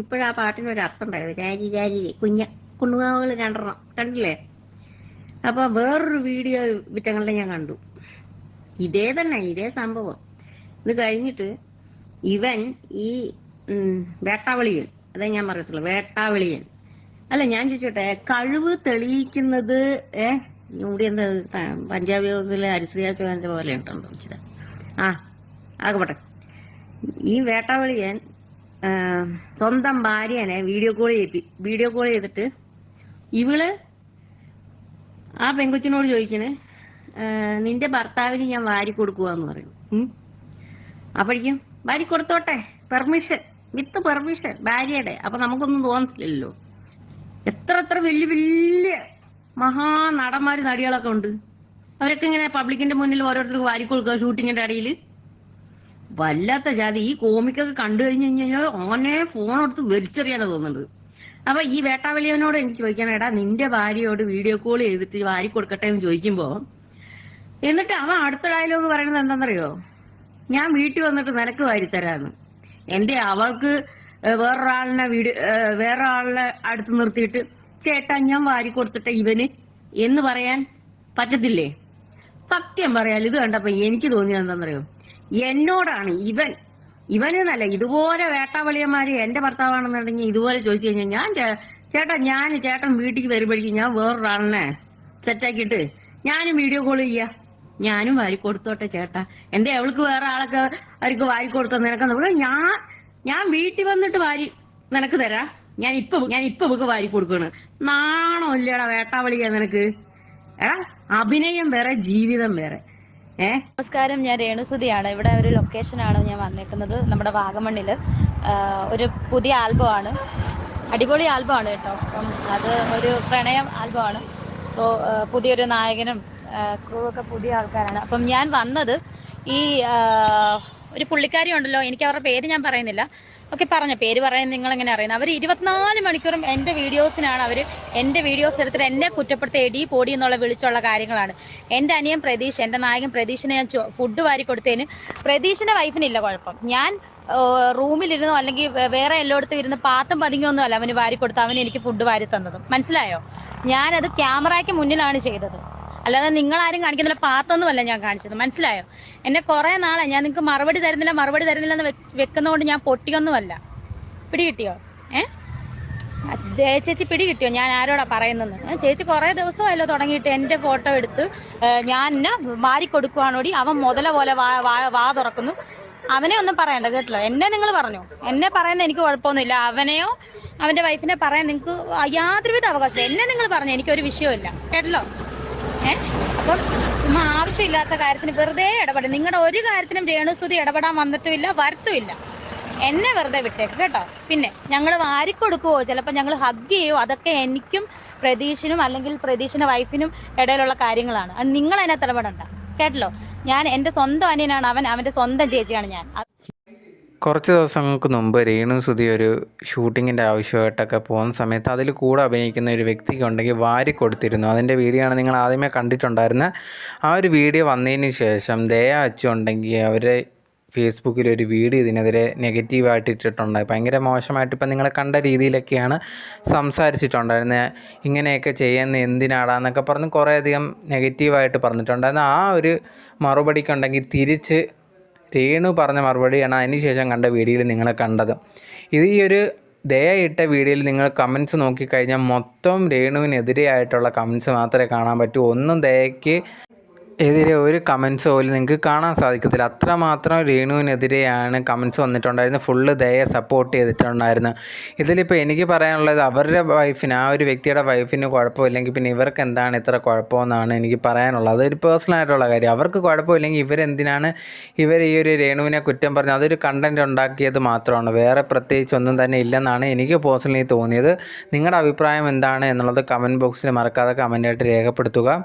ഇപ്പോഴാ പാട്ടിന് ഒരു അർത്ഥം ഉണ്ടായത്. രാരി രാരി കുഞ്ഞ കുണ്ണുകാവുകൾ രണ്ടെണ്ണം. കണ്ടില്ലേ? അപ്പൊ വേറൊരു വീഡിയോ വിറ്റങ്ങളുടെ ഞാൻ കണ്ടു. ഇതേ തന്നെ ഇതേ സംഭവം. ഇത് കഴിഞ്ഞിട്ട് ഇവൻ ഈ വേട്ടാവളിയൻ. അതേ ഞാൻ പറയത്തുള്ളൂ വേട്ടാവളിയൻ. അല്ല ഞാൻ ചോദിച്ചോട്ടെ കഴിവ് തെളിയിക്കുന്നത് ഏ? ഇവിടെ എന്താ പഞ്ചാബ് ഹൗസിലെ ഹരിശ്രീയാചോന്റെ പോലെ ഉണ്ടോ ചോദിച്ചത്. ആ ആകട്ടെ ഈ വേട്ടാവളിയൻ സ്വന്തം ഭാര്യനെ വീഡിയോ കോൾ ചെയ്യിപ്പി വീഡിയോ കോൾ ചെയ്തിട്ട് ഇവൾ ആ പെങ്കൊച്ചിനോട് ചോദിക്കണേ നിന്റെ ഭർത്താവിന് ഞാൻ വാരി കൊടുക്കുവാന്ന് പറയും. അപ്പോഴേക്കും വാരി കൊടുത്തോട്ടെ പെർമിഷൻ വിത്ത് പെർമിഷൻ ഭാര്യയുടെ. അപ്പൊ നമുക്കൊന്നും തോന്നത്തില്ലല്ലോ. എത്ര എത്ര വലിയ വലിയ മഹാ നടന്മാര് നടികളൊക്കെ ഉണ്ട്. അവരൊക്കെ ഇങ്ങനെ പബ്ലിക്കിന്റെ മുന്നിൽ ഓരോരുത്തർക്ക് വാരി കൊടുക്കുക ഷൂട്ടിങ്ങിന്റെ ഇടയിൽ വല്ലാത്ത ജാതി. ഈ കോമിക്കൊക്കെ കണ്ടു കഴിഞ്ഞു കഴിഞ്ഞാൽ ഓനെ ഫോൺ എടുത്ത് വലിച്ചെറിയാനാണ് തോന്നുന്നത്. അപ്പൊ ഈ വേട്ടാവലിയവനോട് എനിക്ക് ചോദിക്കാനേടാ നിന്റെ ഭാര്യയോട് വീഡിയോ കോൾ ചെയ്തിട്ട് വാരി കൊടുക്കട്ടെ എന്ന് ചോദിക്കുമ്പോ എന്നിട്ട് അവൻ അടുത്ത ഡയലോഗ് പറയുന്നത് എന്താണെന്നറിയോ? ഞാൻ വീട്ടിൽ വന്നിട്ട് നിനക്ക് വാരിത്തരാന്ന് എന്റെ അവൾക്ക് വേറൊരാളിനെ വീഡിയോ വേറൊരാളിനെ അടുത്ത് നിർത്തിയിട്ട് ചേട്ടാ ഞാൻ വാരി കൊടുത്തിട്ടെ ഇവന് എന്ന് പറയാൻ പറ്റത്തില്ലേ? സത്യം പറയാൽ ഇത് കണ്ടപ്പോ എനിക്ക് തോന്നിയത് എന്താണെന്നറിയോ? എന്നോടാണ് ഇവൻ. ഇവനെന്നല്ല ഇതുപോലെ വേട്ടാവളിയന്മാര് എന്റെ ഭർത്താവാണെന്നുണ്ടെങ്കിൽ ഇതുപോലെ ചോദിച്ചു കഴിഞ്ഞാൽ ഞാൻ ചേട്ടാ ഞാൻ ചേട്ടൻ വീട്ടിൽ വരുമ്പോഴേക്കും ഞാൻ വേറൊരാളിനെ സെറ്റാക്കിയിട്ട് ഞാനും വീഡിയോ കോൾ ചെയ്യാ. ഞാനും വാരി കൊടുത്തോട്ടെ ചേട്ടാ. എന്റെ അവൾക്ക് വേറെ ആളൊക്കെ അവർക്ക് വാരി കൊടുത്ത നിനക്കെന്ന് ഞാൻ ഞാൻ വീട്ടിൽ വന്നിട്ട് വാരി നിനക്ക് തരാം. ഞാൻ ഇപ്പൊ ഞാൻ ഇപ്പൊ ഇവക്ക് വാരി കൊടുക്കണ്. നാണോ ഇല്ലടാ വേട്ടാവളിയാ നിനക്ക്. എടാ അഭിനയം വേറെ ജീവിതം വേറെ. നമസ്കാരം ഞാൻ രേണുസുതിയാണ്. ഇവിടെ ഒരു ലൊക്കേഷനാണ് ഞാൻ വന്നേക്കുന്നത് നമ്മുടെ വാഗമണ്ണിൽ. ഒരു പുതിയ ആൽബമാണ്. അടിപൊളി ആൽബമാണ് കേട്ടോ. അപ്പം അത് ഒരു പ്രണയം ആൽബമാണ്. സോ പുതിയൊരു നായകനും ക്രൂ ഒക്കെ പുതിയ ആൾക്കാരാണ്. അപ്പം ഞാൻ വന്നത് ഈ ഒരു പുള്ളിക്കാരി ഉണ്ടല്ലോ എനിക്ക് അവരുടെ പേര് ഞാൻ പറയുന്നില്ല. ഓക്കെ പറഞ്ഞ. പേര് പറയാൻ നിങ്ങൾ എങ്ങനെ അറിയുന്നത്? അവർ ഇരുപത്തിനാല് മണിക്കൂറും എന്റെ വീഡിയോസിനാണ് അവർ എന്റെ വീഡിയോസ് എടുത്തിട്ട് എന്നെ കുറ്റപ്പെടുത്തി എടി പൊടി എന്നുള്ള വിളിച്ചുള്ള കാര്യങ്ങളാണ്. എന്റെ അനിയൻ പ്രതീഷ് എന്റെ നായകൻ പ്രതീഷിനെ ഞാൻ ഫുഡ് വാരി കൊടുത്തതിന് പ്രതീഷിന്റെ വൈഫിനില്ല കുഴപ്പം. ഞാൻ റൂമിലിരുന്നോ അല്ലെങ്കിൽ വേറെ എല്ലായിടത്തും ഇരുന്ന് പാത്തും പതുങ്ങിയൊന്നും അല്ല അവന് വാരി കൊടുത്ത് അവൻ എനിക്ക് ഫുഡ് വാരി തന്നതും. മനസ്സിലായോ? ഞാനത് ക്യാമറയ്ക്ക് മുന്നിലാണ് ചെയ്തത്. അല്ലാതെ നിങ്ങളാരും കാണിക്കുന്നില്ല. പാത്തൊന്നുമല്ല ഞാൻ കാണിച്ചത്. മനസ്സിലായോ? എന്നെ കുറേ നാളെ ഞാൻ നിങ്ങൾക്ക് മറുപടി തരുന്നില്ല മറുപടി തരുന്നില്ല എന്ന് വെക്കുന്നതുകൊണ്ട് ഞാൻ പൊട്ടിയൊന്നുമല്ല. പിടി കിട്ടിയോ ഏ ചേച്ചി പിടി കിട്ടിയോ ഞാൻ ആരോടാ പറയുന്നത് ഏ, ചേച്ചി കുറേ ദിവസമല്ലോ തുടങ്ങിയിട്ട് എന്റെ ഫോട്ടോ എടുത്ത് ഞാൻ എന്നെ മാറി കൊടുക്കുവാണോടി അവൻ മുതല പോലെ വാ വാ- വാ തുറക്കുന്നു. അവനെ ഒന്നും പറയണ്ട കേട്ടല്ലോ? എന്നെ നിങ്ങൾ പറഞ്ഞു. എന്നെ പറയുന്ന എനിക്ക് കുഴപ്പമൊന്നുമില്ല. അവനെയോ അവന്റെ വൈഫിനെ പറയാൻ നിങ്ങൾക്ക് യാതൊരുവിധ അവകാശമില്ല. എന്നെ നിങ്ങൾ പറഞ്ഞു. എനിക്കൊരു വിഷയമില്ല കേട്ടല്ലോ? അപ്പം ചുമ്മാ ആവശ്യമില്ലാത്ത കാര്യത്തിന് വെറുതെ ഇടപെടും നിങ്ങളുടെ ഒരു കാര്യത്തിനും രേണുസുതി ഇടപെടാൻ വന്നിട്ടുമില്ല വരത്തുമില്ല. എന്നെ വെറുതെ വിട്ടേക്ക് കേട്ടോ. പിന്നെ ഞങ്ങൾ വാരിക്കൊടുക്കുവോ? ചിലപ്പോൾ ഞങ്ങൾ ഹഗ് ചെയ്യുവോ അതൊക്കെ എനിക്കും പ്രതീഷിനും അല്ലെങ്കിൽ പ്രതീഷിന്റെ വൈഫിനും ഇടയിലുള്ള കാര്യങ്ങളാണ്. അത് നിങ്ങൾ അതിനകത്ത് ഇടപെടണ്ട. കേട്ടല്ലോ? ഞാൻ എന്റെ സ്വന്തം അനിയനാണ്. അവൻ അവന്റെ സ്വന്തം ചേച്ചിയാണ് ഞാൻ. കുറച്ച് ദിവസങ്ങൾക്ക് മുമ്പ് രേണു സുധി ഒരു ഷൂട്ടിങ്ങിന്റെ ആവശ്യമായിട്ടൊക്കെ പോകുന്ന സമയത്ത് അതിൽ കൂടെ അഭിനയിക്കുന്ന ഒരു വ്യക്തിക്ക് ഉണ്ടെങ്കിൽ വാരി കൊടുത്തിരുന്നു. അതിന്റെ വീഡിയോ ആണ് നിങ്ങൾ ആദ്യമേ കണ്ടിട്ടുണ്ടായിരുന്നത് ആ ഒരു വീഡിയോ വന്നതിന് ശേഷം ദയ അച്ചു ഉണ്ടെങ്കിൽ അവർ ഫേസ്ബുക്കിൽ ഒരു വീഡിയോ ഇതിനെതിരെ നെഗറ്റീവായിട്ട് ഇട്ടിട്ടുണ്ട്. ഭയങ്കര മോശമായിട്ട് ഇപ്പം നിങ്ങൾ കണ്ട രീതിയിലൊക്കെയാണ് സംസാരിച്ചിട്ടുണ്ടായിരുന്നത് ഇങ്ങനെയൊക്കെ ചെയ്യുന്ന എന്തിനാടാന്നൊക്കെ പറഞ്ഞ് കുറേയധികം നെഗറ്റീവായിട്ട് പറഞ്ഞിട്ടുണ്ടായിരുന്നു. ആ ഒരു മറുപടിക്കുണ്ടെങ്കിൽ തിരിച്ച് രേണു പറഞ്ഞ മറുപടിയാണ് അതിനുശേഷം കണ്ട വീഡിയോയിൽ നിങ്ങൾ കണ്ടത്. ഇത് ഈ ഒരു ദയ ഇട്ട വീഡിയോയിൽ നിങ്ങൾ കമൻസ് നോക്കിക്കഴിഞ്ഞാൽ മൊത്തം രേണുവിനെതിരെയായിട്ടുള്ള കമൻസ് മാത്രമേ കാണാൻ പറ്റൂ. ഒന്നും ദയയ്ക്ക് എതിരെ ഒരു കമൻസ് പോലും നിങ്ങൾക്ക് കാണാൻ സാധിക്കത്തില്ല. അത്രമാത്രം രേണുവിനെതിരെയാണ് കമൻസ് വന്നിട്ടുണ്ടായിരുന്നത്. ഫുള്ള് ദയെ സപ്പോർട്ട് ചെയ്തിട്ടുണ്ടായിരുന്നു. ഇതിലിപ്പോൾ എനിക്ക് പറയാനുള്ളത് അവരുടെ വൈഫിന് ആ ഒരു വ്യക്തിയുടെ വൈഫിന് കുഴപ്പമില്ലെങ്കിൽ പിന്നെ ഇവർക്ക് എന്താണ് ഇത്ര കുഴപ്പമെന്നാണ് എനിക്ക് പറയാനുള്ളത്. അതൊരു പേഴ്സണൽ ആയിട്ടുള്ള കാര്യം. അവർക്ക് കുഴപ്പമില്ലെങ്കിൽ ഇവരെന്തിനാണ് ഇവർ ഈ ഒരു രേണുവിനെ കുറ്റം പറഞ്ഞത് അതൊരു കണ്ടന്റ് ഉണ്ടാക്കിയത് മാത്രമാണ്. വേറെ പ്രത്യേകിച്ച് ഒന്നും തന്നെ ഇല്ലെന്നാണ് എനിക്ക് പേഴ്സണലി തോന്നിയത്. നിങ്ങളുടെ അഭിപ്രായം എന്താണ് എന്നുള്ളത് കമന്റ് ബോക്സിൽ മറക്കാതെ കമന്റായിട്ട് രേഖപ്പെടുത്തുക.